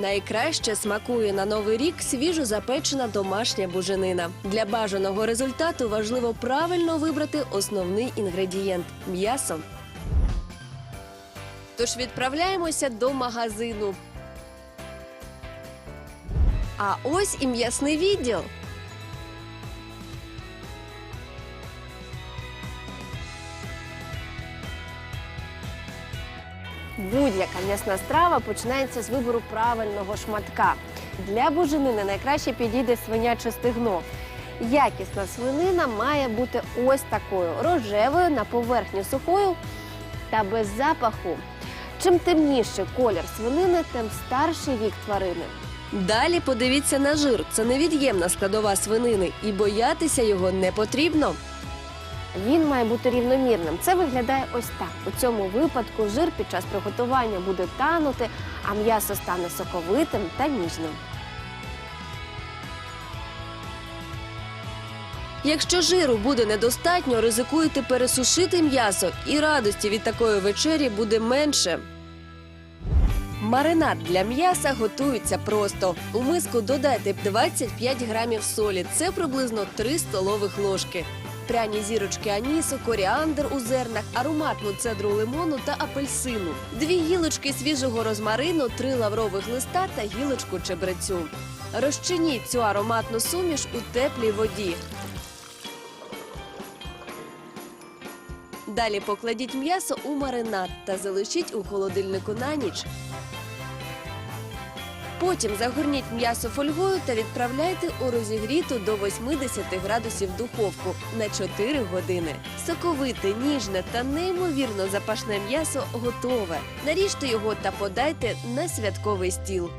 Найкраще смакує на новий рік свіжо запечена домашня буженина. Для бажаного результату важливо правильно вибрати основний інгредієнт м'ясо. Тож відправляємося до магазину. А ось і м'ясний відділ. Будь-яка м'ясна страва починається з вибору правильного шматка. Для буженини найкраще підійде свиняче стегно. Якісна свинина має бути ось такою рожевою на поверхні сухою та без запаху. Чим темніший колір свинини, тим старший вік тварини. Далі подивіться на жир. Це невід'ємна складова свинини, і боятися його не потрібно. Він має бути рівномірним. Це виглядає ось так. У цьому випадку жир під час приготування буде танути, а м'ясо стане соковитим та ніжним. Якщо жиру буде недостатньо, ризикуєте пересушити м'ясо, і радості від такої вечері буде менше. Маринад для м'яса готується просто. У миску додайте 25 грамів солі. Це приблизно 3 столових ложки. Пряні зірочки анісу, коріандр у зернах, ароматну цедру лимону та апельсину, дві гілочки свіжого розмарину, три лаврових листа та гілочку чебрецю. Розчиніть цю ароматну суміш у теплій воді. Далі покладіть м'ясо у маринад та залишіть у холодильнику на ніч. Потім загорніть м'ясо фольгою та відправляйте у розігріту до 80 градусів духовку на 4 години. Соковите, ніжне та неймовірно запашне м'ясо готове. Наріжте його та подайте на святковий стіл.